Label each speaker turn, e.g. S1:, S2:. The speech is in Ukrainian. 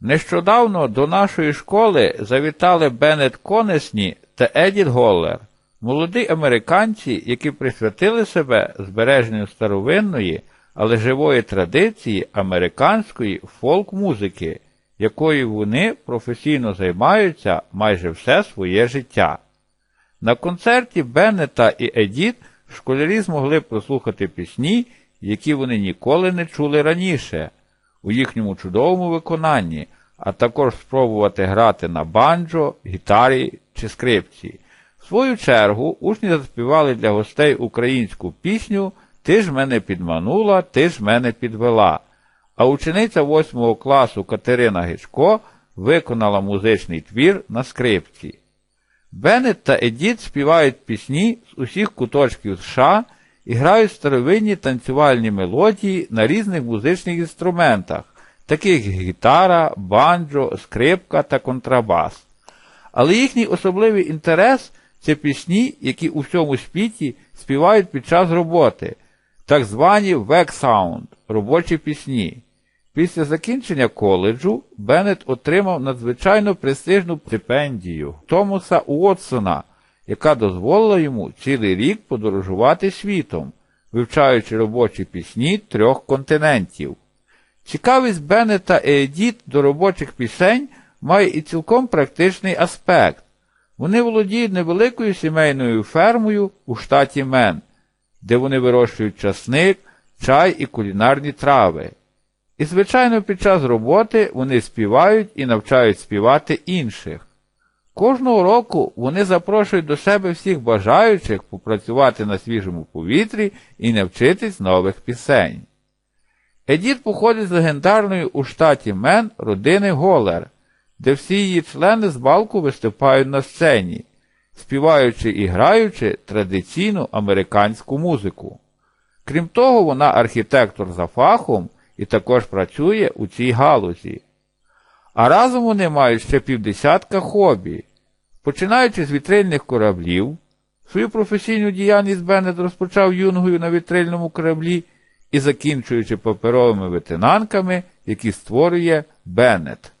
S1: Нещодавно до нашої школи завітали Беннет Конесні та Едіт Голлер, молоді американці, які присвятили себе збереженню старовинної, але живої традиції американської фолк-музики, якою вони професійно займаються майже все своє життя. На концерті Беннета і Едіт школярі змогли прослухати пісні, які вони ніколи не чули раніше, у їхньому чудовому виконанні, а також спробувати грати на банджо, гітарі чи скрипці. В свою чергу учні заспівали для гостей українську пісню Ти ж мене підманула, ти ж мене підвела. А учениця 8 класу Катерина Гичко виконала музичний твір на скрипці. Беннет та Едіт співають пісні з усіх куточків США і грають старовинні танцювальні мелодії на різних музичних інструментах, таких як гітара, банджо, скрипка та контрабас. Але їхній особливий інтерес це пісні, які у всьому світі співають під час роботи, так звані век-саунд робочі пісні. Після закінчення коледжу Беннет отримав надзвичайно престижну стипендію Томаса Уотсона, яка дозволила йому цілий рік подорожувати світом, вивчаючи робочі пісні трьох континентів. Цікавість Беннета і Едіт до робочих пісень має і цілком практичний аспект. Вони володіють невеликою сімейною фермою у штаті Мен, де вони вирощують часник, чай і кулінарні трави. І, звичайно, під час роботи вони співають і навчають співати інших. Кожного року вони запрошують до себе всіх бажаючих попрацювати на свіжому повітрі і навчитись нових пісень. Едіт походить з легендарної у штаті Мен родини Голер, де всі її члени з балку виступають на сцені, співаючи і граючи традиційну американську музику. Крім того, вона архітектор за фахом і також працює у цій галузі. А разом вони мають ще півдесятка хобі. Починаючи з вітрильних кораблів, свою професійну діяльність Беннет розпочав юнгою на вітрильному кораблі і закінчуючи паперовими витинанками, які створює Беннет.